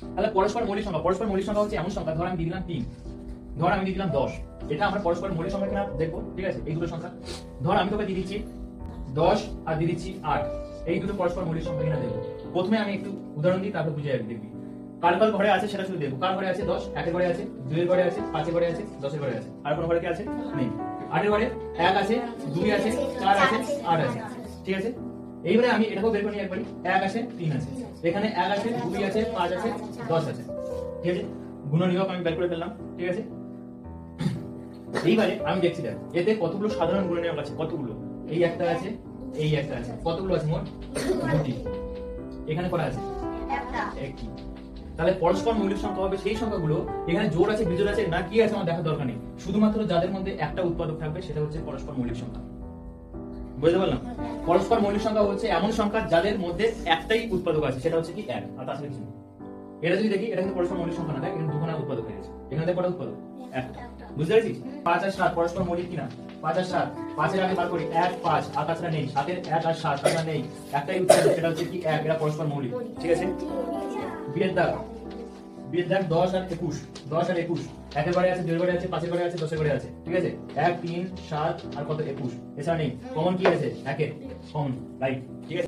তাহলে পরস্পর মৌলিক সংখ্যা, পরস্পর মৌলিক সংখ্যা হচ্ছে এমন সংখ্যা, ধর আমি দিয়ে দিলাম তিন, ধর আমি দিয়ে দিলাম দশ, এটা আমরা পরস্পর মৌলিক সংখ্যা কিনা দেখব, ঠিক আছে? এই দুটো সংখ্যা। ধর আমি তোকে দিয়ে দিচ্ছি দশ আর দিয়ে দিচ্ছি আট, এই দুটো পরস্পর মৌলিক সংখ্যা কিনা দেখব। প্রথমে আমি একটু উদাহরণ দিই, তারপর বুঝে যাবি, দেখবি। কার কার ঘরে আছে সেটা শুধু দেখব। কার ঘরে আছে দশ? একের ঘরে আছে, দুইয়ের ঘরে আছে, পাঁচের ঘরে আছে, দশের ঘরে আছে। আর কোনো ঘরে কি আছে? নেই। আটের ঘরে এক আছে, দুই আছে, চার আছে, আট আছে, ঠিক আছে? এইবারে আমি এটাকেও বের করে একবারই। এক আছে তিন আছে। এখানে এক আছে দুই আছে পাঁচ আছে দশ আছে। ঠিক আছে? গুণ নিয়োগ আমি বের করে ফেললাম। ঠিক আছে? এইবারে আমি দেখছি দেখ এতে কতগুলো সাধারণ গুণ নিয়োগ আছে? কতগুলো? এই একটা আছে এই একটা আছে। কতগুলো আছে মোট? দুটি। এখানে কটা আছে? একটি। তাহলে পরস্পর মৌলিক সংখ্যা হবে সেই সংখ্যাগুলো। এখানে জোর আছে বিজোড় আছে না কি আছে আমার দেখার দরকার নেই। শুধুমাত্র যাদের মধ্যে একটা উৎপাদক থাকবে সেটা হচ্ছে পরস্পর মৌলিক সংখ্যা। বুঝতে পারলাম? পরস্পর মৌলিক সংখ্যা হচ্ছে এমন সংখ্যা যাদের মধ্যে একটাই উৎপাদক আছে, সেটা হচ্ছে কি এক, আর তাছাড়া কিছু এটা যদি দেখি, এটা কিন্তু পরস্পর মৌলিক সংখ্যা না এখানে দুখানা উৎপাদক হয়ে গেছে। এখানে কটা উৎপাদক? একটা। বুঝতে পেরেছিস? পাঁচ আর সাত, পরস্পর মৌলিক কিনা? পাঁচ আর সাত। পাঁচের আগে বার করি, এক, পাঁচ, আর তাছাড়া নেই। সাতের এক আর সাত, তাছাড়া নেই। একটাই উৎপাদক, সেটা হচ্ছে কি এক, এটা পরস্পর মৌলিক। ঠিক আছে? বিয়ের দাগ বিয়ের দেখ দশ আর একুশ, দশ আর একুশ। একের ঘরে আছে দুই ঘরে আছে, পাঁচের ঘরে আছে, দশের ঘরে আছে, ঠিক আছে? এক, তিন, সাত আর কত? একুশ। এছাড়া নেই। কমন কি আছে? একের। কমন রাইট ঠিক আছে?